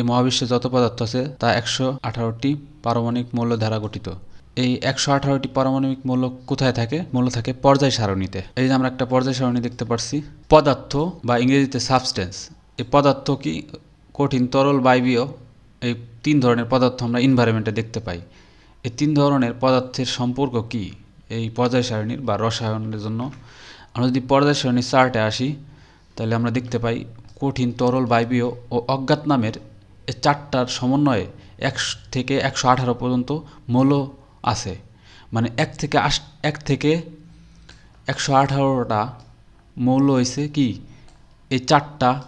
এই মহাবিশ্বে যত পদার্থ আছে, তা একশো আঠারোটি পারমাণবিক মৌল দ্বারা গঠিত। এই একশো আঠারোটি পারমাণবিক মৌল কোথায় থাকে? মৌল থাকে পর্যায় সারণীতে। এই যে আমরা একটা পর্যায় সারণী দেখতে পাচ্ছি পদার্থ বা ইংরেজিতে সাবস্টেন্স এই পদার্থ কি কঠিন, তরল, বায়বীয়? এই তিন ধরনের পদার্থ আমরা ইনভায়রনমেন্টে দেখতে পাই। এই তিন ধরনের পদার্থের সম্পর্ক কি? এই পর্যায় সারণীর বা রসায়নের জন্য। আমরা যদি পর্যায় সারণীর চার্টে আসি, তাহলে আমরা দেখতে পাই কঠিন, তরল, বায়বীয় ও অজ্ঞাত নামের চারটার সমন্বয়ে এক থেকে একশো আঠারো পর্যন্ত মৌল আছে। মানে এক থেকে আশ, এক থেকে একশো আঠারোটা মৌল হয়েছে কি? এই চারটা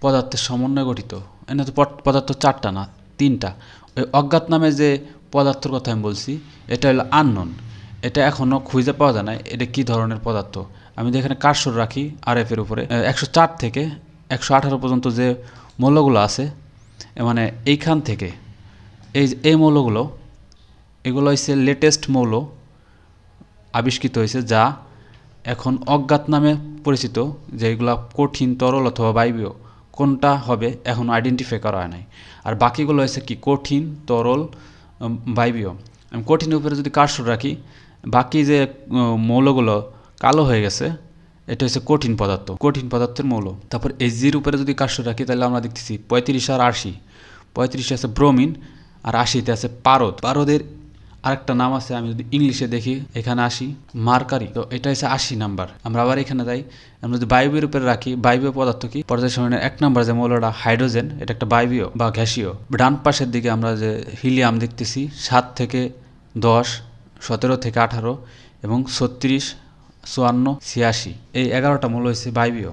পদার্থের সমন্বয়ে গঠিত। এনে তো পদ- পদার্থ চারটা না, তিনটা। ওই অজ্ঞাত নামে যে পদার্থর কথা আমি বলছি, এটা হলো আননন। এটা এখনও খুঁজে পাওয়া যায় না এটা কী ধরনের পদার্থ? আমি যদি এখানে কারসর রাখি আর এফের উপরে একশো চার থেকে একশো আঠারো পর্যন্ত যে মৌলগুলো আছে মানে এইখান থেকে, এই এই মৌলগুলো, এগুলো হচ্ছে লেটেস্ট মৌল আবিষ্কৃত হয়েছে যা এখন অজ্ঞাত নামে পরিচিত, যে যেগুলো কঠিন, তরল অথবা বায়বীয়, কোনটা হবে এখন আইডেন্টিফাই করা হয় নাই। আর বাকিগুলো হয়েছে কি, কঠিন, তরল বায়বীয়। আমি কঠিনের উপরে যদি কারসর রাখি, বাকি যে মৌলগুলো কালো হয়ে গেছে এটা হচ্ছে কঠিন পদার্থ, কঠিন পদার্থের মৌল। তারপর এই জির উপরে যদি কারসর রাখি, তাহলে আমরা দেখতেছি পঁয়ত্রিশ আর আশি। পঁয়ত্রিশে আছে ব্রোমিন আর আশিতে আছে পারদ। পারদের আরেকটা নাম আছে, আমি যদি ইংলিশে দেখি, এখানে আসি মার্কারি। তো এটা হচ্ছে আশি নাম্বার। আমরা আবার এখানে যাই, আমরা যদি বায়বীয় উপরে রাখি, বায়বীয় পদার্থ কি? পর্যায় এক নম্বর যে মৌলটা হাইড্রোজেন, এটা একটা বায়বীয় বা গ্যাসীয়। ডান পাশের দিকে আমরা যে হিলিয়াম দেখতেছি, সাত থেকে দশ, সতেরো থেকে আঠারো এবং ছত্রিশ চুয়ান্ন ছিয়াশি। এই এগারোটা মৌল হয়েছে বায়বীয়